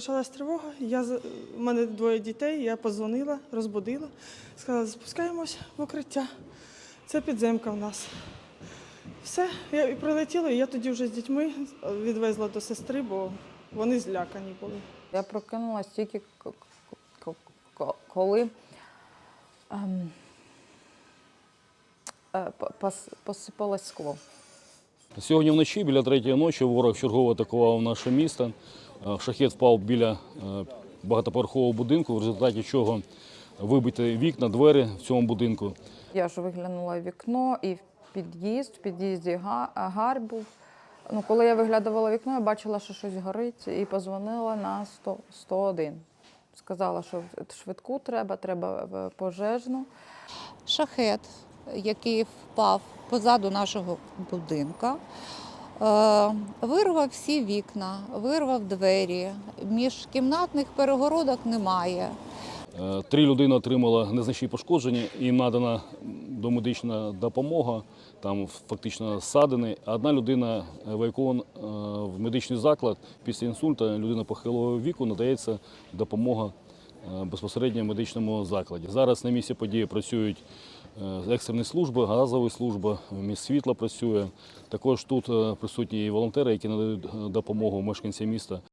почалась тривога. Я, у мене двоє дітей, я позвонила, розбудила, сказала, спускаємось в укриття. Це підземка в нас. Все, я і прилетіла, і я тоді вже з дітьми відвезла до сестри, бо вони злякані були. Я прокинулась тільки коли ем, е, по- пос- посипалось скло. Сьогодні вночі біля третьої ночі ворог чергово атакував наше місто. Е, Шахет впав біля е, багатоповерхового будинку, в результаті чого вибиті вікна, двері в цьому будинку. Я ж виглянула вікно і в під'їзд, в під'їзді га- гар був. Ну, коли я виглядувала вікно, я бачила, що щось горить, і позвонила на 100, 101. Сказала, що швидку треба, треба пожежну. шахет, який впав позаду нашого будинка, е, вирвав всі вікна, вирвав двері. Міжкімнатних перегородок немає. Е, Три людини отримали незначні пошкодження, їм надана домедична допомога, там фактично ссадини. А Одна людина евакуована е, в медичний заклад після інсульту, людина похилого віку, надається допомога безпосередньо в медичному закладі. Зараз на місці події працюють екстрені служби, газова служба, міст світла працює. Також тут е, присутні і волонтери, які надають е, допомогу мешканцям міста.